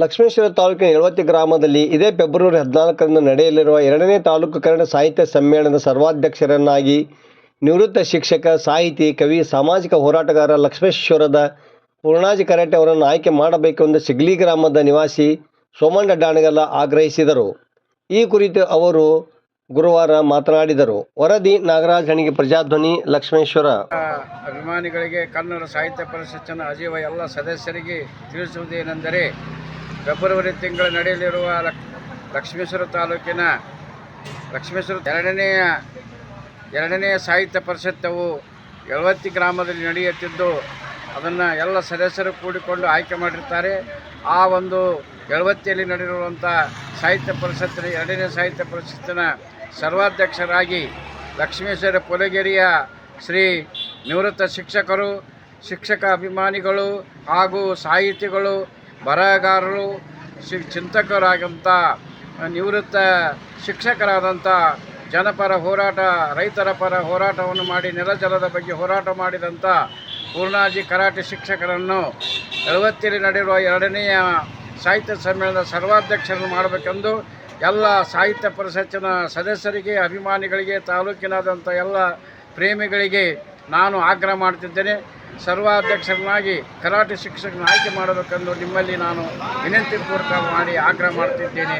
ಲಕ್ಷ್ಮೇಶ್ವರ ತಾಲೂಕಿನ ಯಳವತ್ತಿ ಗ್ರಾಮದಲ್ಲಿ ಇದೇ ಫೆಬ್ರವರಿ ಹದಿನಾಲ್ಕರಂದು ನಡೆಯಲಿರುವ ಎರಡನೇ ತಾಲೂಕು ಕನ್ನಡ ಸಾಹಿತ್ಯ ಸಮ್ಮೇಳನದ ಸರ್ವಾಧ್ಯಕ್ಷರನ್ನಾಗಿ ನಿವೃತ್ತ ಶಿಕ್ಷಕ, ಸಾಹಿತಿ, ಕವಿ, ಸಾಮಾಜಿಕ ಹೋರಾಟಗಾರ ಲಕ್ಷ್ಮೇಶ್ವರದ ಪೂರ್ಣಾಜಿ ಕರಾಟೆ ಅವರನ್ನು ಆಯ್ಕೆ ಮಾಡಬೇಕೆಂದು ಸಿಗ್ಲಿ ಗ್ರಾಮದ ನಿವಾಸಿ ಸೋಮಣ್ಣ ಡಾಣಗಲ್ಲ ಆಗ್ರಹಿಸಿದರು. ಈ ಕುರಿತು ಅವರು ಗುರುವಾರ ಮಾತನಾಡಿದರು. ವರದಿ, ನಾಗರಾಜ್ ಹಣಿಗೆ ಪ್ರಜಾಧ್ವನಿ, ಲಕ್ಷ್ಮೇಶ್ವರ. ಅಭಿಮಾನಿಗಳಿಗೆ ಕನ್ನಡ ಸಾಹಿತ್ಯ ಪರಿಷತ್ತಿನ ಅಜೀವ ಎಲ್ಲ ಸದಸ್ಯರಿಗೆ ತಿಳಿಸುವುದೇನೆಂದರೆ ಫೆಬ್ರವರಿ ತಿಂಗಳು ನಡೆಯಲಿರುವ ಲಕ್, ಲಕ್ಷ್ಮೇಶ್ವರ ತಾಲೂಕಿನ ಲಕ್ಷ್ಮೇಶ್ವರ ಎರಡನೆಯ ಎರಡನೆಯ ಸಾಹಿತ್ಯ ಪರಿಷತ್ತವು ಯಳವತ್ತಿ ಗ್ರಾಮದಲ್ಲಿ ನಡೆಯುತ್ತಿದ್ದು, ಅದನ್ನು ಎಲ್ಲ ಸದಸ್ಯರು ಕೂಡಿಕೊಂಡು ಆಯ್ಕೆ ಮಾಡಿರ್ತಾರೆ. ಆ ಒಂದು ಎಳವತ್ತಿಯಲ್ಲಿ ನಡೆದಿರುವಂಥ ಸಾಹಿತ್ಯ ಪರಿಷತ್ತಿನ ಎರಡನೇ ಸಾಹಿತ್ಯ ಪರಿಷತ್ತಿನ ಸರ್ವಾಧ್ಯಕ್ಷರಾಗಿ ಲಕ್ಷ್ಮೇಶ್ವರ ಪೊಲಗೇರಿಯ ಶ್ರೀ ನಿವೃತ್ತ ಶಿಕ್ಷಕರು, ಶಿಕ್ಷಕ ಅಭಿಮಾನಿಗಳು ಹಾಗೂ ಸಾಹಿತಿಗಳು ಬರಹಗಾರರು, ಶಿ, ಚಿಂತಕರಾದಂಥ, ನಿವೃತ್ತ ಶಿಕ್ಷಕರಾದಂಥ ಜನಪರ ಹೋರಾಟ, ರೈತರ ಪರ ಹೋರಾಟವನ್ನು ಮಾಡಿ ನೆಲಜಲದ ಬಗ್ಗೆ ಹೋರಾಟ ಮಾಡಿದಂಥ ಪೂರ್ಣಾಜಿ ಕರಾಟೆ ಶಿಕ್ಷಕರನ್ನು ಎಳವತ್ತಿಯಲ್ಲಿ ನಡೆಯುವ ಎರಡನೆಯ ಸಾಹಿತ್ಯ ಸಮ್ಮೇಳನದ ಸರ್ವಾಧ್ಯಕ್ಷರನ್ನು ಮಾಡಬೇಕೆಂದು ಎಲ್ಲ ಸಾಹಿತ್ಯ ಪರಿಷತ್ತಿನ ಸದಸ್ಯರಿಗೆ, ಅಭಿಮಾನಿಗಳಿಗೆ ತಾಲೂಕಿನಾದಂಥ ಎಲ್ಲ ಪ್ರೇಮಿಗಳಿಗೆ ನಾನು ಆಗ್ರಹ ಮಾಡ್ತಿದ್ದೇನೆ. ಸರ್ವಾಧ್ಯಕ್ಷರನ್ನಾಗಿ ಕರಾಟೆ ಶಿಕ್ಷಕನ ಆಯ್ಕೆ ಮಾಡಬೇಕೆಂದು ನಿಮ್ಮಲ್ಲಿ ನಾನು ವಿನಂತಿ ಪೂರ್ವಕ ಮಾಡಿ ಆಗ್ರಹ ಮಾಡ್ತಿದ್ದೇನೆ.